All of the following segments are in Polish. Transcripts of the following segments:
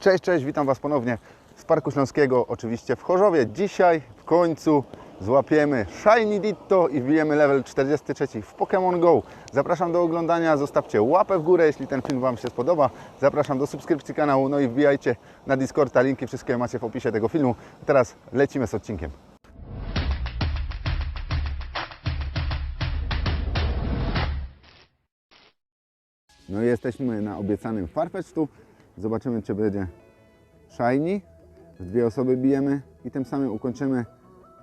Cześć, cześć, witam Was ponownie z Parku Śląskiego, oczywiście w Chorzowie. Dzisiaj w końcu złapiemy Shiny Ditto i wbijemy level 43 w Pokémon Go. Zapraszam do oglądania, zostawcie łapę w górę, jeśli ten film Wam się spodoba. Zapraszam do subskrypcji kanału, no i wbijajcie na Discorda, linki wszystkie macie w opisie tego filmu. Teraz lecimy z odcinkiem. No i jesteśmy na obiecanym Farfetchu. Zobaczymy, czy będzie shiny. W dwie osoby bijemy i tym samym ukończymy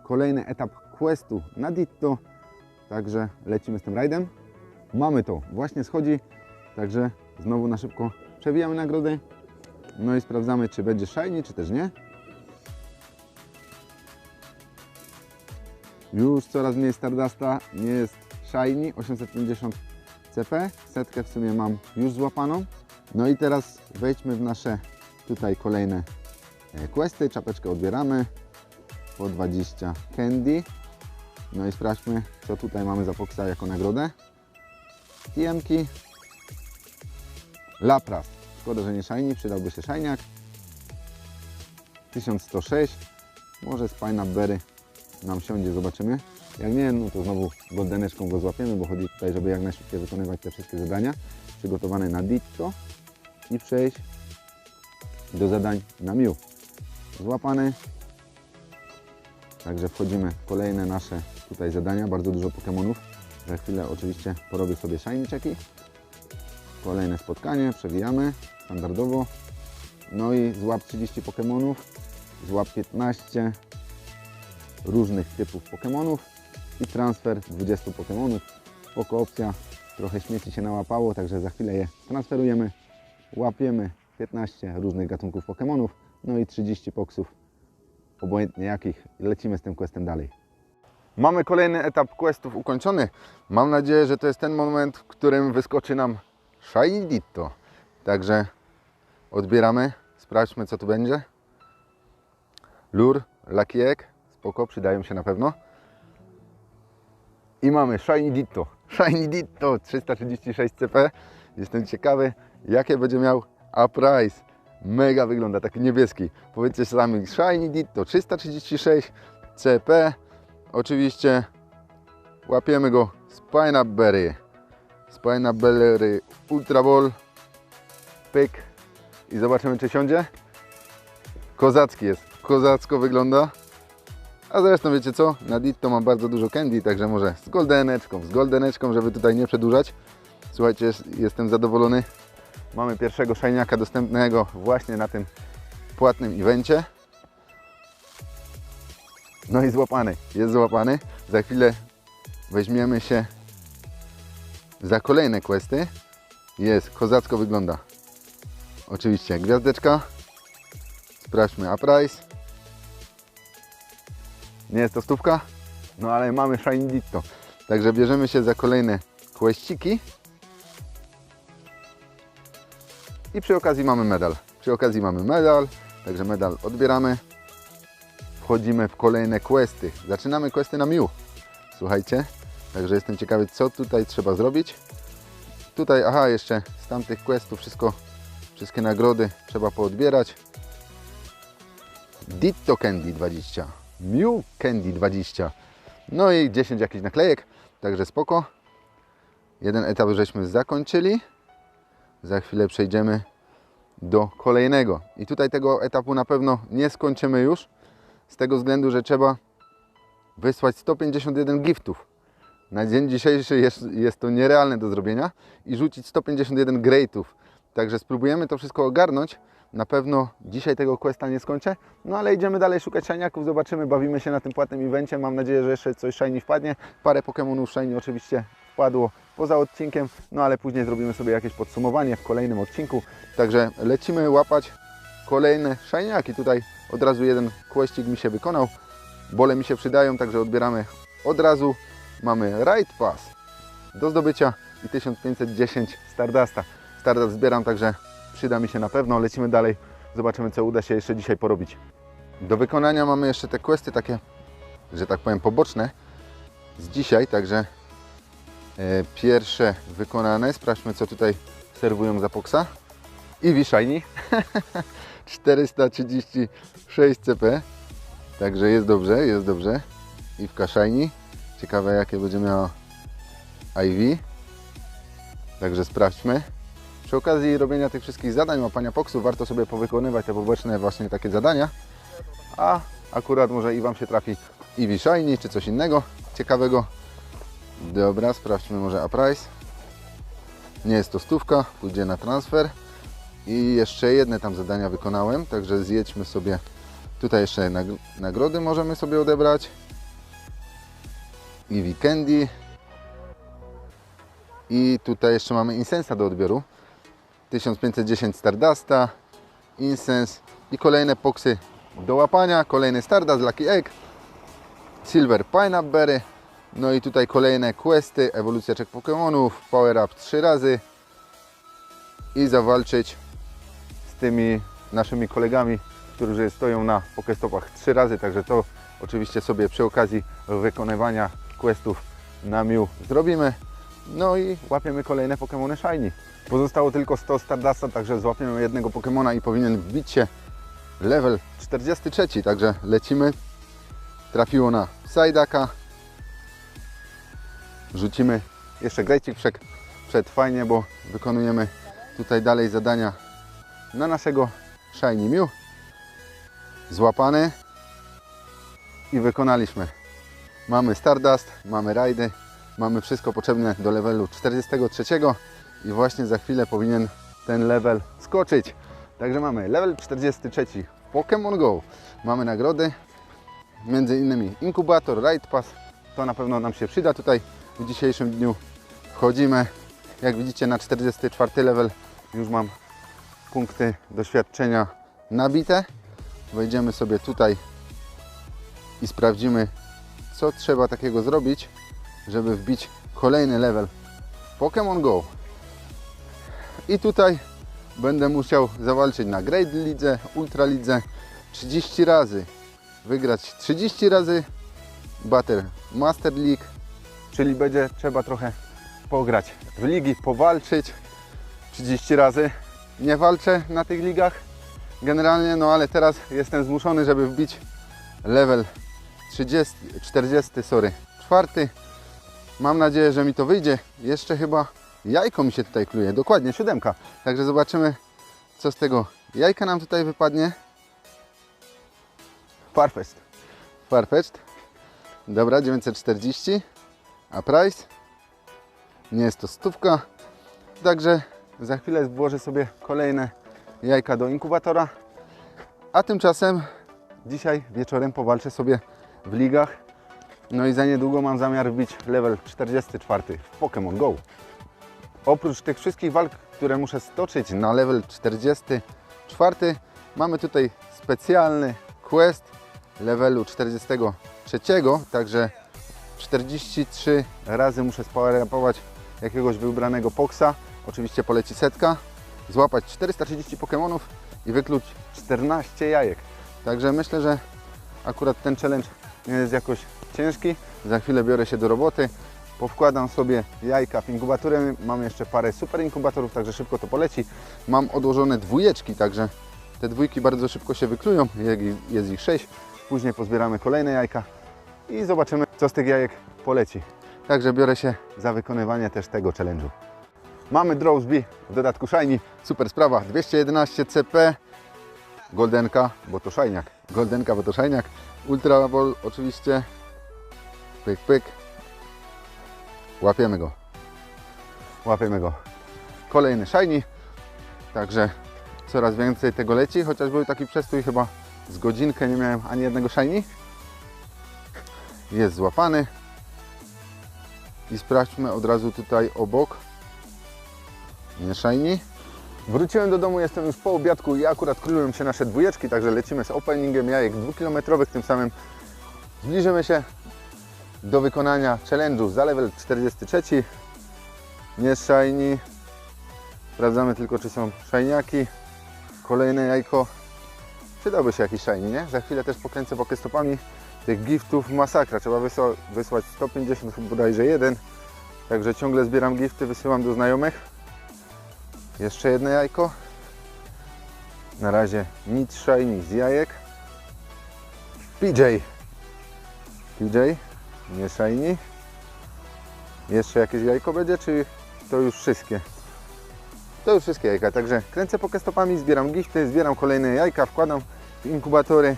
kolejny etap questu na Ditto. Także lecimy z tym rajdem. Mamy to, właśnie schodzi, także znowu na szybko przewijamy nagrody. No i sprawdzamy, czy będzie shiny, czy też nie. Już coraz mniej Stardusta, nie jest shiny, 850 CP, setkę w sumie mam już złapaną. No i teraz wejdźmy w nasze tutaj kolejne e, questy, czapeczkę odbieramy po 20 candy. No i sprawdźmy, co tutaj mamy za Foxa jako nagrodę. TM-ki. Lapras. Szkoda, że nie shiny, przydałby się shiniak. 1106. Może z Berry nam siądzie, zobaczymy. Jak nie, no to znowu goldeneczką go złapiemy, bo chodzi tutaj, żeby jak najszybciej wykonywać te wszystkie zadania przygotowane na Ditto i przejść do zadań na Mew. Złapany. Także wchodzimy w kolejne nasze tutaj zadania, bardzo dużo Pokémonów. Za chwilę oczywiście porobię sobie shiny checki. Kolejne spotkanie, przewijamy standardowo. No i złap 30 Pokémonów, złap 15 różnych typów Pokémonów i transfer 20 Pokémonów. Spoko opcja, trochę śmieci się nałapało, także za chwilę je transferujemy. Łapiemy 15 różnych gatunków Pokémonów, no i 30 poksów, obojętnie jakich. Lecimy z tym questem dalej. Mamy kolejny etap questów ukończony. Mam nadzieję, że to jest ten moment, w którym wyskoczy nam Shiny Ditto. Także odbieramy, sprawdźmy co tu będzie. Lur, Egg, spoko, przydają się na pewno. I mamy Shiny Ditto. Shiny Ditto 336 CP. Jestem ciekawy, jakie będzie miał Uprise. Mega wygląda, taki niebieski. Powiedzcie sami, Shiny Ditto 336 CP. Oczywiście łapiemy go z Pineapple Berry. Z Pineapple Berry Ultra Ball. Pyk. I zobaczymy, czy siądzie. Kozacki jest. Kozacko wygląda. A zresztą wiecie co? Na Ditto mam bardzo dużo candy, także może z goldeneczką, z goldeneczką, żeby tutaj nie przedłużać. Słuchajcie, jest- jestem zadowolony. Mamy pierwszego szajniaka dostępnego właśnie na tym płatnym evencie. No i złapany, jest złapany. Za chwilę weźmiemy się za kolejne questy. Jest, kozacko wygląda. Oczywiście gwiazdeczka. Sprawdźmy Uprise. Nie jest to stówka, no ale mamy Shiny Ditto. Także bierzemy się za kolejne questsiki. I przy okazji mamy medal. Przy okazji mamy medal, także medal odbieramy. Wchodzimy w kolejne questy. Zaczynamy questy na Mew. Słuchajcie, także jestem ciekawy co tutaj trzeba zrobić. Tutaj, aha, jeszcze z tamtych questów wszystko, wszystkie nagrody trzeba poodbierać. Ditto Candy 20, Mew Candy 20, no i 10 jakichś naklejek, także spoko. Jeden etap żeśmy zakończyli. Za chwilę przejdziemy do kolejnego. I tutaj tego etapu na pewno nie skończymy już, z tego względu, że trzeba wysłać 151 giftów. Na dzień dzisiejszy jest, jest to nierealne do zrobienia i rzucić 151 greatów. Także spróbujemy to wszystko ogarnąć. Na pewno dzisiaj tego questa nie skończę, no ale idziemy dalej szukać shiniaków, zobaczymy, bawimy się na tym płatnym evencie. Mam nadzieję, że jeszcze coś shiny wpadnie. Parę Pokémonów shiny oczywiście wpadło poza odcinkiem, no ale później zrobimy sobie jakieś podsumowanie w kolejnym odcinku. Także lecimy łapać kolejne shiniaki. Tutaj od razu jeden questik mi się wykonał. Bole mi się przydają, także odbieramy od razu. Mamy Raid Pass do zdobycia i 1510 Stardusta. Stardust zbieram, także przyda mi się na pewno. Lecimy dalej, zobaczymy co uda się jeszcze dzisiaj porobić. Do wykonania mamy jeszcze te questy takie, że tak powiem, poboczne z dzisiaj, także e, pierwsze wykonane. Sprawdźmy co tutaj serwują za poksa. Eevee Shiny 436 CP Także jest dobrze, jest dobrze Iwka Shiny Ciekawe jakie będzie miała Ivy Także sprawdźmy Przy okazji robienia tych wszystkich zadań łapania poksu warto sobie powykonywać te poboczne właśnie takie zadania A akurat może i Wam się trafi Eevee Shiny czy coś innego ciekawego Dobra, sprawdźmy może a price nie jest to stówka, pójdzie na transfer. I jeszcze jedne tam zadania wykonałem, także zjedźmy sobie. Tutaj jeszcze nag- nagrody możemy sobie odebrać. I weekendy. I tutaj jeszcze mamy Insensa do odbioru. 1510 Stardusta, Incense i kolejne poksy do łapania. Kolejny Stardust, Lucky Egg, Silver Pineapple Berry. No i tutaj kolejne questy, ewolucja czek Pokémonów, Power Up 3 razy i zawalczyć z tymi naszymi kolegami, którzy stoją na Pokestopach 3 razy, także to oczywiście sobie przy okazji wykonywania questów na Miu zrobimy. No i łapiemy kolejne Pokémony Shiny. Pozostało tylko 100 Stardusta, także złapiemy jednego Pokémona i powinien wbić się level 43, także lecimy. Trafiło na Psyducka, rzucimy jeszcze grejcik przed, przed fajnie, bo wykonujemy tutaj dalej zadania na naszego Shiny Mew. Złapany i wykonaliśmy. Mamy Stardust, mamy rajdy, mamy wszystko potrzebne do levelu 43 i właśnie za chwilę powinien ten level skoczyć. Także mamy level 43 w Pokémon Go. Mamy nagrody, między innymi inkubator, Ride Pass. To na pewno nam się przyda tutaj w dzisiejszym dniu. Wchodzimy, jak widzicie na 44 level już mam punkty doświadczenia nabite. Wejdziemy sobie tutaj i sprawdzimy co trzeba takiego zrobić, żeby wbić kolejny level Pokémon Go. I tutaj będę musiał zawalczyć na Great Lidze, Ultra Lidze 30 razy, wygrać 30 razy Battle Master League, czyli będzie trzeba trochę pograć w ligi, powalczyć 30 razy. Nie walczę na tych ligach generalnie, no ale teraz jestem zmuszony, żeby wbić level 30, 40, sorry, czwarty. Mam nadzieję, że mi to wyjdzie. Jeszcze chyba jajko mi się tutaj kluje, dokładnie siódemka. Także zobaczymy, co z tego jajka nam tutaj wypadnie. Farfest. Farfetched. Dobra, 940. A price? Nie jest to stówka. Także za chwilę włożę sobie kolejne jajka do inkubatora. A tymczasem dzisiaj wieczorem powalczę sobie w ligach. No i za niedługo mam zamiar wbić level 44 w Pokémon Go. Oprócz tych wszystkich walk, które muszę stoczyć na level 44, mamy tutaj specjalny quest levelu 43, także 43 razy muszę spawarować jakiegoś wybranego poksa. Oczywiście poleci setka, złapać 430 Pokémonów i wykluć 14 jajek. Także myślę, że akurat ten challenge nie jest jakoś ciężki. Za chwilę biorę się do roboty. Powkładam sobie jajka w inkubatorem. Mam jeszcze parę super inkubatorów, także szybko to poleci. Mam odłożone dwójeczki, także te dwójki bardzo szybko się wyklują. Jest ich 6. Później pozbieramy kolejne jajka i zobaczymy, co z tych jajek poleci. Także biorę się za wykonywanie też tego challenge'u. Mamy Drowsby w dodatku Shiny. Super sprawa. 211 CP. Goldenka, bo to szajniak. Goldenka, bo to szajniak. Ultra Ball oczywiście. Pyk, pyk. Łapiemy go. Łapiemy go. Kolejny Shiny. Także coraz więcej tego leci, chociaż był taki przestój chyba z godzinkę nie miałem ani jednego Shiny. Jest złapany. I sprawdźmy od razu tutaj obok. Nie Shiny. Wróciłem do domu, jestem już po obiadku i akurat kryją się nasze dwójeczki, także lecimy z openingiem jajek dwukilometrowych, tym samym zbliżymy się do wykonania challenge'u za level 43. Nie shiny. Sprawdzamy tylko, czy są shiniaki. Kolejne jajko. Przydałby się jakiś shiny, nie? Za chwilę też pokręcę pokestopami. Tych giftów masakra. Trzeba wysła wysłać 150 bodajże jeden. Także ciągle zbieram gifty, wysyłam do znajomych. Jeszcze jedno jajko. Na razie nic shiny z jajek. PJ. PJ, nie shiny. Jeszcze jakieś jajko będzie, czy to już wszystkie? To już wszystkie jajka, także kręcę pokestopami, zbieram gifty, zbieram kolejne jajka, wkładam w inkubatory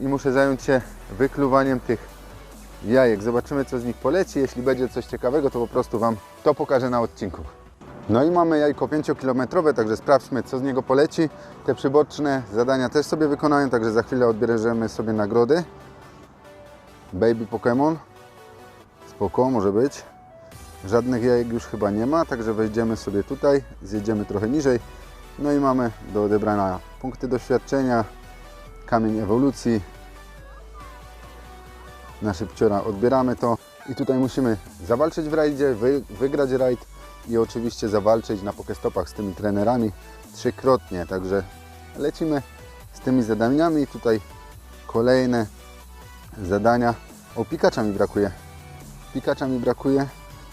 i muszę zająć się wykluwaniem tych jajek. Zobaczymy co z nich poleci. Jeśli będzie coś ciekawego, to po prostu Wam to pokażę na odcinku. No i mamy jajko 5-kilometrowe, także sprawdźmy co z niego poleci. Te przyboczne zadania też sobie wykonałem, także za chwilę odbierzemy sobie nagrody. Baby Pokémon. Spoko, może być. Żadnych jajek już chyba nie ma, także wejdziemy sobie tutaj, zjedziemy trochę niżej. No i mamy do odebrania punkty doświadczenia, kamień ewolucji. Na szybciora odbieramy to i tutaj musimy zawalczyć w rajdzie, wy, wygrać rajd i oczywiście zawalczyć na pokestopach z tymi trenerami trzykrotnie. Także lecimy z tymi zadaniami. Tutaj kolejne zadania. O, pikacza mi brakuje. Pikacza mi brakuje.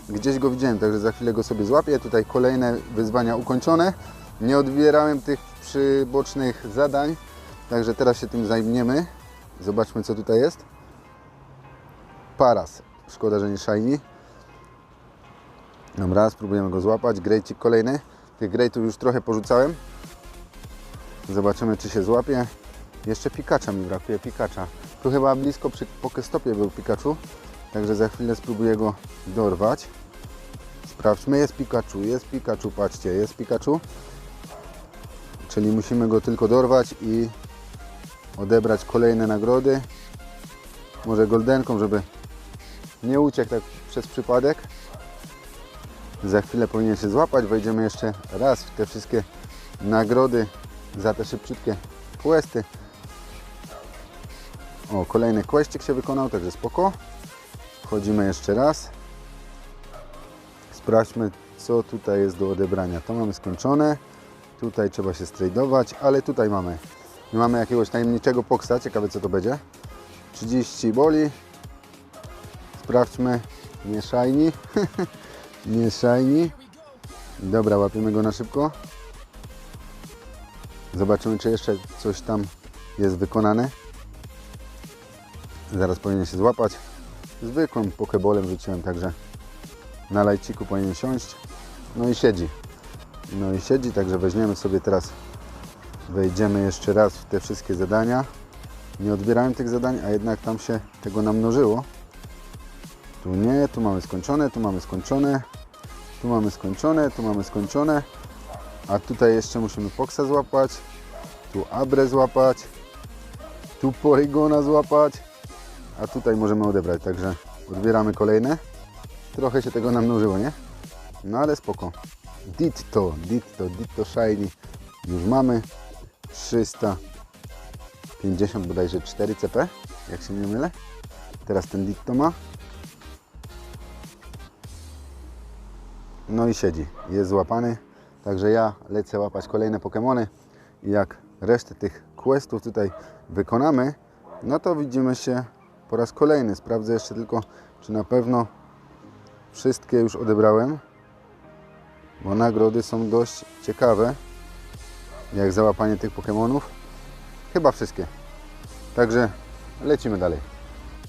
Gdzieś go widziałem, także za chwilę go sobie złapię. Tutaj kolejne wyzwania ukończone. Nie odbierałem tych przybocznych zadań, także teraz się tym zajmiemy. Zobaczmy co tutaj jest. Paras. Szkoda, że nie shiny. Dobra, spróbujemy go złapać. Grejcik kolejny. Tych grejtów już trochę porzucałem. Zobaczymy, czy się złapie. Jeszcze Pikacza mi brakuje, Pikacza. Tu chyba blisko przy Pokestopie był Pikachu. Także za chwilę spróbuję go dorwać. Sprawdźmy, jest Pikachu, jest Pikachu, patrzcie, jest Pikachu. Czyli musimy go tylko dorwać i odebrać kolejne nagrody. Może goldenką, żeby nie uciekł tak przez przypadek. Za chwilę powinien się złapać. Wejdziemy jeszcze raz w te wszystkie nagrody za te szybciutkie questy. O, kolejny questik się wykonał, także spoko. Wchodzimy jeszcze raz. Sprawdźmy, co tutaj jest do odebrania. To mamy skończone. Tutaj trzeba się stradować, ale tutaj mamy. My mamy jakiegoś tajemniczego poksa. Ciekawe, co to będzie. 30 boli. Sprawdźmy. Shiny. Nie shiny. Dobra, łapiemy go na szybko. Zobaczymy, czy jeszcze coś tam jest wykonane. Zaraz powinien się złapać. Zwykłym pokebolem rzuciłem, także na lajciku powinien siąść. No i siedzi. No i siedzi, także weźmiemy sobie teraz, wejdziemy jeszcze raz w te wszystkie zadania. Nie odbierałem tych zadań, a jednak tam się tego namnożyło. Tu nie, tu mamy skończone, tu mamy skończone, tu mamy skończone, tu mamy skończone. A tutaj jeszcze musimy Foxa złapać, tu Abre złapać, tu Polygona złapać, a tutaj możemy odebrać, także odbieramy kolejne. Trochę się tego namnożyło, nie? No ale spoko. Ditto, Ditto, Ditto Shiny już mamy. 350 bodajże 4 CP, jak się nie mylę. Teraz ten Ditto ma. No i siedzi, jest złapany. Także ja lecę łapać kolejne Pokémony i jak resztę tych questów tutaj wykonamy, no to widzimy się po raz kolejny. Sprawdzę jeszcze tylko, czy na pewno wszystkie już odebrałem, bo nagrody są dość ciekawe, jak załapanie tych Pokémonów. Chyba wszystkie. Także lecimy dalej.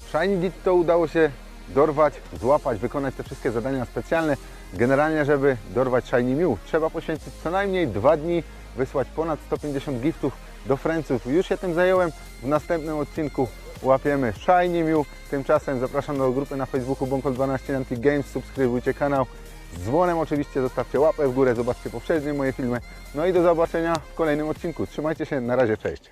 Shiny Ditto udało się dorwać, złapać, wykonać te wszystkie zadania specjalne. Generalnie, żeby dorwać Shiny Mew, trzeba poświęcić co najmniej dwa dni, wysłać ponad 150 giftów do Franców. Już się tym zająłem. W następnym odcinku łapiemy Shiny Mew. Tymczasem zapraszam do grupy na Facebooku Bonkol12 Anti Games. Subskrybujcie kanał. Z dzwonem oczywiście zostawcie łapę w górę, zobaczcie poprzednie moje filmy. No i do zobaczenia w kolejnym odcinku. Trzymajcie się, na razie, cześć.